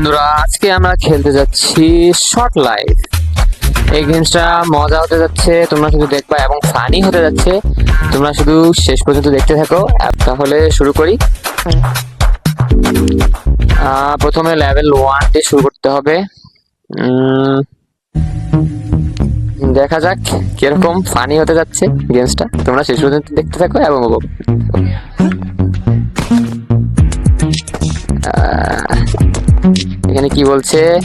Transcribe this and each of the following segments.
বন্ধুরা, আজকে আমরা খেলতে যাচ্ছি শর্ট লাইফ এই গেমসটা মজা হতে যাচ্ছে, তোমরা শুধু দেখবা এবং ফানি হতে যাচ্ছে। তোমরা শুধু শেষ পর্যন্ত দেখতে থাকো তাহলে শুরু করি। প্রথমে লেভেল ওয়ান দিয়ে শুরু করতে হবে। দেখা যাক কীরকম ফানি হতে যাচ্ছে গেমসটা তোমরা শেষ পর্যন্ত দেখতে থাকো এবং উপভোগ এখানে কি বলছে?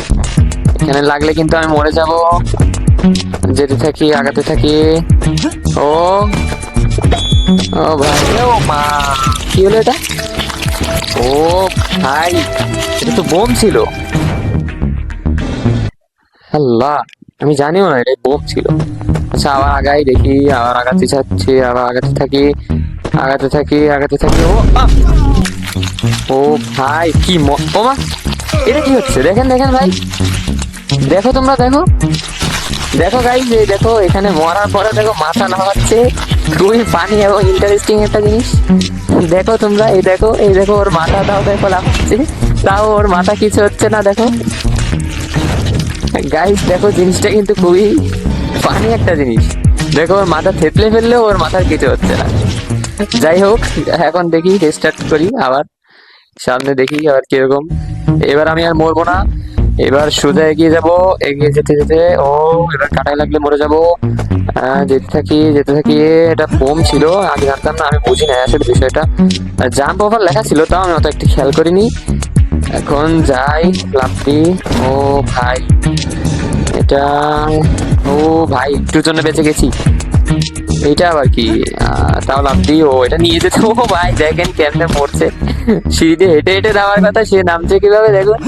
এখানে লাগলে কিন্তু আমি মরে যাব। যেতে থাকি আগাতে থাকি। ও। ও ভাই। ও মা। কি হলো এটা? ও ভাই এটা তো বোম ছিল। আল্লাহ আমি জানিও না এটা বোম ছিল। আচ্ছা আবার আগাই দেখি আবার আগাতে চাচ্ছি আবার আগাতে থাকি আগাতে থাকি আগাতে থাকি। ও ও ভাই কি ম- ও মা! এটা কি হচ্ছে? দেখেন দেখেন ভাই। দেখো তোমরা, দেখো। দেখো গাইজ এই দেখো, এখানে মরার পরে দেখো মাথা নামাচ্ছে খুবই পানি এবং ইন্টারেস্টিং একটা জিনিস। দেখো তোমরা, এই দেখো এই দেখো, ওর মাথা মাথাটাও দেখো লাফাচ্ছে তাও ওর মাথা কিছু হচ্ছে না, দেখো। গাইজ দেখো, জিনিসটা কিন্তু খুবই পানি একটা জিনিস। দেখো, ওর মাথা থেতলে ফেললেও ওর মাথার কিছু হচ্ছে না। যাই হোক, এখন দেখি রেস্টার্ট করি আবার। সামনে দেখি আবার কীরকম। এবার আমি আর মরবো না। এবার সোজা এগিয়ে যাব, এগিয়ে যেতে যেতে, ও, এবার কাটাই লাগলে মরে যাব। যেতে থাকি যেতে থাকি, এটা বোম ছিল, আগে জানতাম না, আমি বুঝি না আসলে বিষয়টা। জাম্প ওভার লেখা ছিল, তাও আমি অত একটু খেয়াল করিনি। এখন যাই, লাফি, ও ভাই, এটা, ও ভাই, একটুর জন্য বেঁচে গেছি। এইটা আবার কি? তাও লাভ ও এটা নিয়ে যেতে। ও ভাই, দেখেন কেমনে মরছে। সিঁড়ি হেঁটে হেঁটে যাওয়ার কথা, সে নামছে কীভাবে দেখুন।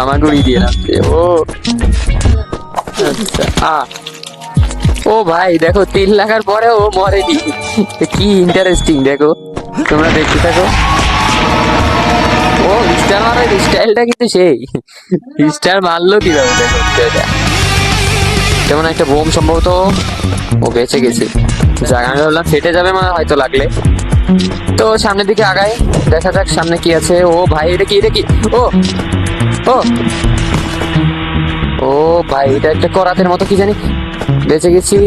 আমার গুড়ি দিয়ে নামছে। ও। আচ্ছা ও ভাই, দেখো, তিন লাখার পরে ও মরেনি। কি ইন্টারেস্টিং দেখো। তোমরা দেখতে থাকো। ও, স্টার মারার স্টাইলটা কিন্তু সেই। স্টার মারলো কীভাবে, দেখো এটা যেমন একটা বোম সম্ভবত ও বেঁচে গেছে। আমি ভাবলাম ফেটে যাবে মানে হয়তো লাগলে। তো সামনের দিকে আগায় দেখা যাক সামনে কি আছে। ও ভাই, এটা কি এটা কি? ও ও ও ভাই, এটা একটা করাতের মতো, কি জানি? বেঁচে গেছি।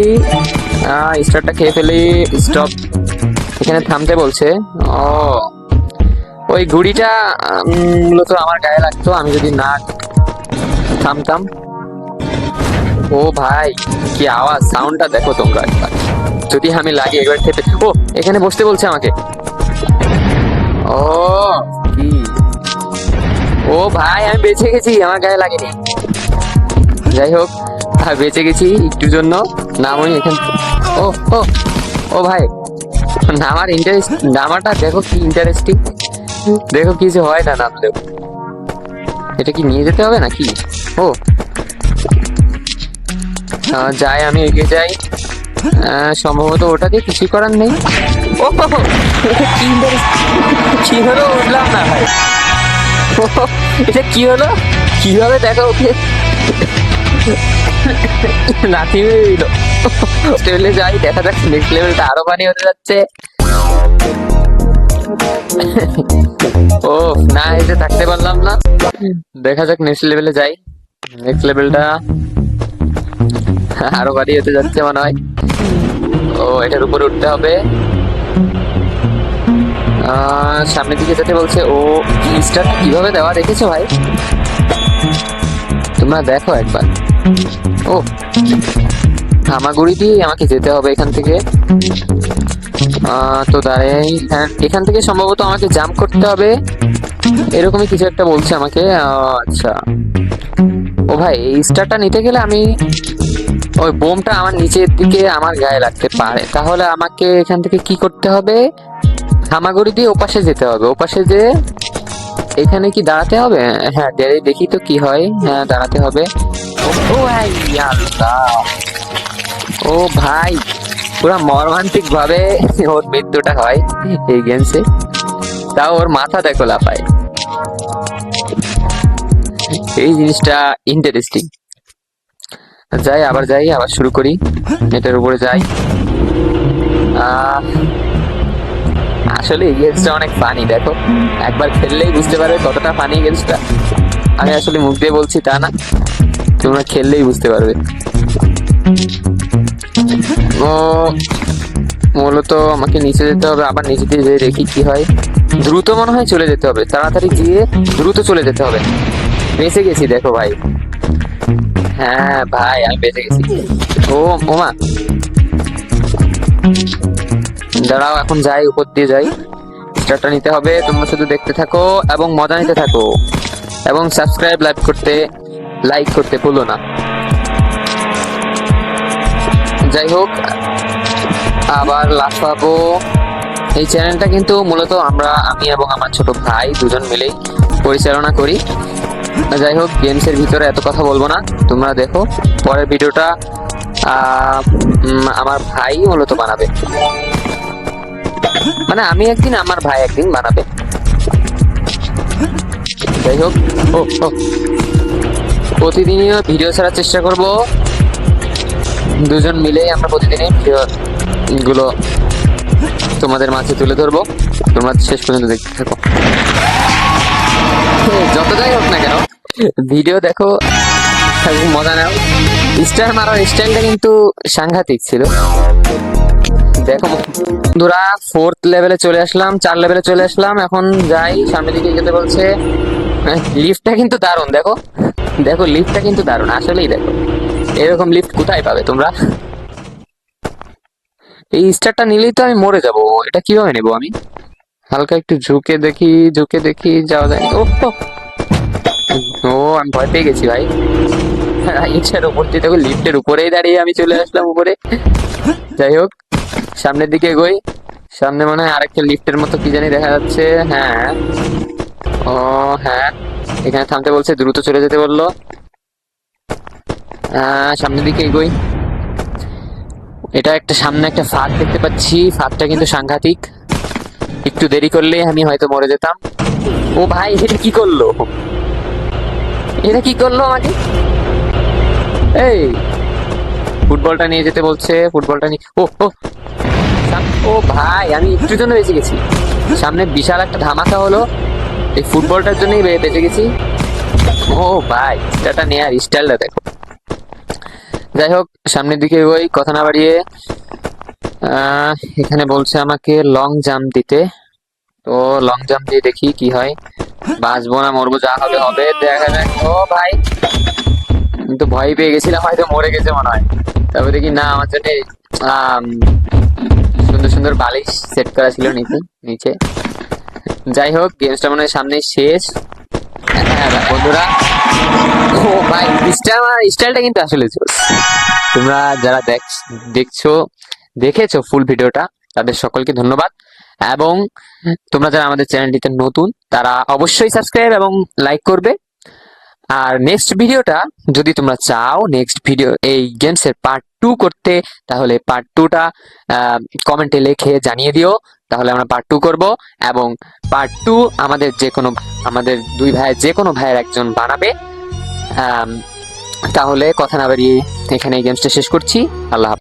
স্টারটা খেয়ে ফেলি। স্টপ। এখানে থামতে বলছে। ও, ওই ঘুড়িটা মূলত আমার গায়ে লাগতো। আমি যদি না থামতাম ও ভাই, কি আওয়াজ? সাউন্ডটা দেখো তোমরা। একবার যদি আমি লাগি একবার খেতে। ও, এখানে বসতে বলছে আমাকে। ও, কি? ও ভাই, আমি বেঁচে গেছি, আমার গায়ে লাগেনি। যাই হোক হ্যাঁ বেঁচে গেছি একটু জন্য। নামই এখান ও ও ও ভাই নামার ইন্টারেস্ট নামাটা দেখো কি ইন্টারেস্টিং দেখো কিছু হয় না নামলেও এটা কি নিয়ে যেতে হবে নাকি? ও যাই আমি এগিয়ে যাই। সম্ভবত ওটা দিয়ে কিছুই করার নেই। ও কি হলো উঠলাম না ভাই? এটা কি হলো? কীভাবে দেখা ওকে? নাতি হইল লেভেলে যাই দেখা যাক নেক্সট লেভেলটা আরও পানি হতে যাচ্ছে। ও না এসে থাকতে পারলাম না। দেখা যাক নেক্সট লেভেলে যাই। নেক্সট লেভেলটা আরও বাড়ি হতে যাচ্ছে মনে হয়। ও এটার উপরে উঠতে হবে। সামনের দিকে যেতে বলছে। ও স্টার কীভাবে দেওয়া দেখেছ ভাই? তোমরা দেখো একবার। ও হামাগুড়ি দিয়ে আমাকে যেতে হবে এখান থেকে। তো দাঁড়াই। হ্যাঁ, এখান থেকে সম্ভবত আমাকে জাম্প করতে হবে। এরকমই কিছু একটা বলছে আমাকে। আচ্ছা। ও ভাই এই স্টারটা নিতে গেলে আমি ওই বোমটা আমার নিচের দিকে আমার গায়ে লাগতে পারে। তাহলে আমাকে এখান থেকে কি করতে হবে? হামাগুড়ি দিয়ে ওপাশে যেতে হবে। ওপাশে যে এখানে কি দাঁড়াতে হবে? হ্যাঁ দাঁড়িয়ে দেখি তো কি হয়। হ্যাঁ দাঁড়াতে হবে। ও- ভাই ও ভাই, পুরো মর্মান্তিক ভাবে ওর মৃত্যুটা হয় এই গেমসে। তাও ওর মাথা দেখো লাফায়। এই জিনিসটা ইন্টারেস্টিং যাই, আবার যাই, আবার শুরু করি। এটার উপরে যাই। আসলে এই গেমসটা অনেক ফানি দেখো। একবার খেললেই বুঝতে পারবে কতটা ফানি গেমসটা। আমি আসলে মুখ দিয়ে বলছি তা না। তোমরা খেললেই বুঝতে পারবে। ও, মূলত আমাকে নিচে যেতে হবে, আবার নিচে দিয়ে যেয়ে দেখি কি হয়। দ্রুত মনে হয় চলে যেতে হবে। তাড়াতাড়ি গিয়ে দ্রুত চলে যেতে হবে। বেঁচে গেছি, দেখো ভাই। হ্যাঁ ভাই, আমি বেঁচে গেছি। ও ওমা দাঁড়াও, এখন যাই, উপর দিয়ে যাই। স্টারটা নিতে হবে, তোমরা শুধু দেখতে থাকো এবং মজা নিতে থাকো। এবং সাবস্ক্রাইব লাইক করতে লাইক করতে ভুলো না। যাই হোক, আবার লাফাবো এই চ্যানেলটা কিন্তু মূলত আমরা, আমি এবং আমার ছোট ভাই দুজন মিলেই পরিচালনা করি। যাই হোক গেমসের ভিতরে এত কথা বলব না। তোমরা দেখো, পরের ভিডিওটা আমার ভাই মূলত বানাবে। মানে আমি একদিন, আমার ভাই একদিন বানাবে। যাই হোক, ও প্রতিদিনই ভিডিও ছাড়ার চেষ্টা করব। দুজন মিলেই আমরা প্রতিদিনই ভিডিও গুলো তোমাদের মাঝে তুলে ধরবো। তোমরা শেষ পর্যন্ত দেখতে থাকো। যত যাই হোক না কেন ভিডিও দেখো মজা নাও। স্টার মারার স্টাইলটা কিন্তু সাংঘাতিক ছিল। দেখো বন্ধুরা ফোর্থ লেভেলে চলে আসলাম, চার লেভেলে চলে আসলাম। এখন যাই, সামনের দিকে যেতে বলছে। লিফটটা কিন্তু দারুণ, দেখো। দেখো লিফটটা কিন্তু দারুণ, আসলেই দেখো। এরকম লিফট কোথায় পাবে তোমরা? এই স্টারটা নিলেই তো আমি মরে যাব, এটা কীভাবে নেব আমি? হালকা একটু ঝুঁকে দেখি ঝুঁকে দেখি, যাওয়া যায় ও ও। আমি ভয় পেয়ে গেছি ভাই। ইচ্ছার উপর দিয়ে দেখো লিফটের উপরেই দাঁড়িয়ে আমি চলে আসলাম উপরে। যাই হোক, সামনের দিকে এগোই। সামনে মনে হয় আরেকটা লিফটের মতো কি জানি দেখা যাচ্ছে। হ্যাঁ। ও হ্যাঁ। এখানে থামতে বলছে, দ্রুত চলে যেতে বলল। সামনের দিকে এগোই। এটা একটা, সামনে একটা ফাঁদ দেখতে পাচ্ছি। ফাঁদটা কিন্তু সাংঘাতিক। একটু দেরি করলে আমি হয়তো মরে যেতাম। ও ভাই, এটা কি করল? এটা কি করল আমাকে? এই, ফুটবলটা নিয়ে যেতে বলছে, ফুটবলটা নিয়ে, ও ও ও ভাই, আমি একটু জন্য বেঁচে গেছি। সামনে বিশাল একটা ধামাকা হলো, এই ফুটবলটার জন্যই বেঁচে গেছি। ও ভাই, স্টারটা নিয়ে আর স্টাইলটা দেখো। যাই হোক, সামনের দিকে ওই কথা না বাড়িয়ে এখানে বলছে আমাকে লং জাম্প দিতে। তো লং জাম্প দিয়ে দেখি কি হয়। বাঁচবো না, মরবো, যা হবে হবে। দেখা যাক। ও ভাই, আমি তো ভয় পেয়ে গেছিলাম, হয়তো মরে গেছে মনে হয়। তারপরে দেখি না, আমার জন্য সুন্দর সুন্দর বালিশ সেট করা ছিল নিচে নিচে। যাই হোক গেমসটা মনে হয় সামনে শেষ। হ্যাঁ বন্ধুরা। ও ভাই স্টাইল স্টাইলটা কিন্তু আসলে তোমরা যারা দেখ, দেখছ, দেখেছ ফুল ভিডিওটা তাদের সকলকে ধন্যবাদ। এবং তোমরা যারা আমাদের চ্যানেলটিতে নতুন, তারা অবশ্যই সাবস্ক্রাইব এবং লাইক করবে। আর নেক্সট ভিডিওটা যদি তোমরা চাও নেক্সট ভিডিও এই গেমসের পার্ট টু করতে, তাহলে পার্ট টুটা কমেন্টে লিখে জানিয়ে দিও। তাহলে আমরা পার্ট টু করব এবং পার্ট টু আমাদের যে কোনো, আমাদের দুই ভাইয়ের যে কোনো ভাইয়ের একজন বানাবে। তাহলে কথা না বাড়িয়ে এখানে এই গেমসটা শেষ করছি। আল্লাহ